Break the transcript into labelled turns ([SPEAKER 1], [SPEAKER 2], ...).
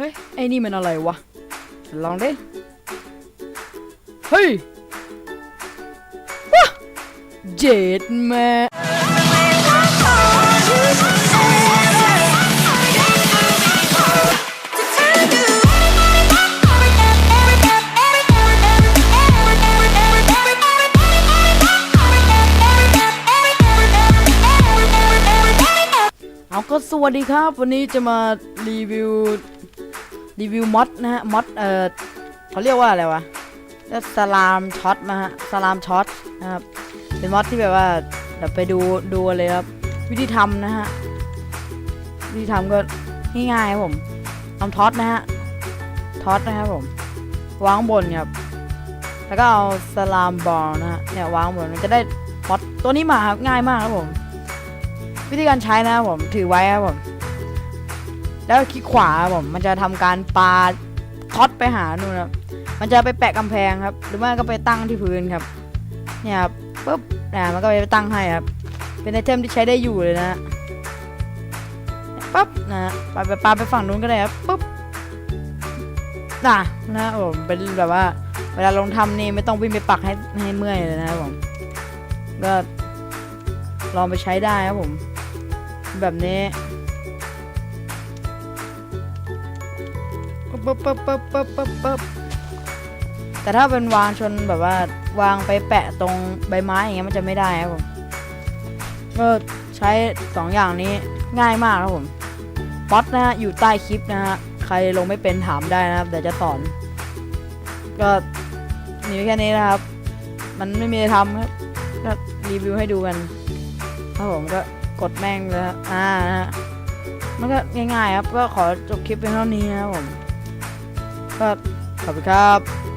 [SPEAKER 1] ฮ้ย ไอ้นี่มันอะไรวะ ลองดิ เฮ้ยว้าเจ็ดแม่เอาก็สวัสดีครับ วันนี้จะมารีวิว รีวิวมอดนะฮะมอดเออเขาเรียกว่าอะไรวะสลามช็อตนะฮะสลามช็อตนะครับเป็นมอดที่แบบว่าเดี๋ยวไปดูดูเลยครับวิธีทำนะฮะวิธีทำก็ง่ายๆครับผมทำท็อตนะฮะท็อตนะครับผมวางบนครับแล้วก็เอาสลามบอลนะฮะเนี่ยวางบนมันจะได้มอดตัวนี้มาครับง่ายมากครับผม วิธีการใช้นะครับผมถือไว้ครับผม แล้วคลิกขวาผมมันจะทำการปาท็อตไปหานู่นครับมันจะไปแปะกำแพงครับ หรือไม่ก็ไปตั้งที่พื้นครับ เนี่ยครับปุ๊บนะมันก็ไปตั้งให้ครับ เป็นไอเทมที่ใช้ได้อยู่เลยนะปั๊บนะปาไปปาไปฝั่งนู้นก็ได้ครับปุ๊บนะนะผมเป็นแบบว่า เวลาลงทำนี่ไม่ต้องวิ่งไปปักให้ให้เมื่อยเลยนะครับผมก็ลองไปใช้ได้ครับผม แบบนี้ ปึ๊บปึ๊บปึ๊บปึ๊บปึ๊บปึ๊บปึ๊บแต่ถ้าเป็นวางชนแบบว่าวางไปแปะตรงใบไม้อย่างเงี้ยมันจะไม่ได้ครับผมก็ใช้สองอย่างนี้ง่ายมากครับผมป๊อตนะฮะอยู่ใต้คลิปนะฮะใครลงไม่เป็นถามได้นะครับเดี๋ยวจะสอน ก็มีแค่นี้นะครับ มันไม่มีอะทำครับก็รีวิวให้ดูกันครับผมก็กดแม่งเลยครับอ่านะฮะมันก็ง่ายๆครับก็ขอจบคลิปเป็นเท่านี้นะครับผม ก็ขอบคุณครับ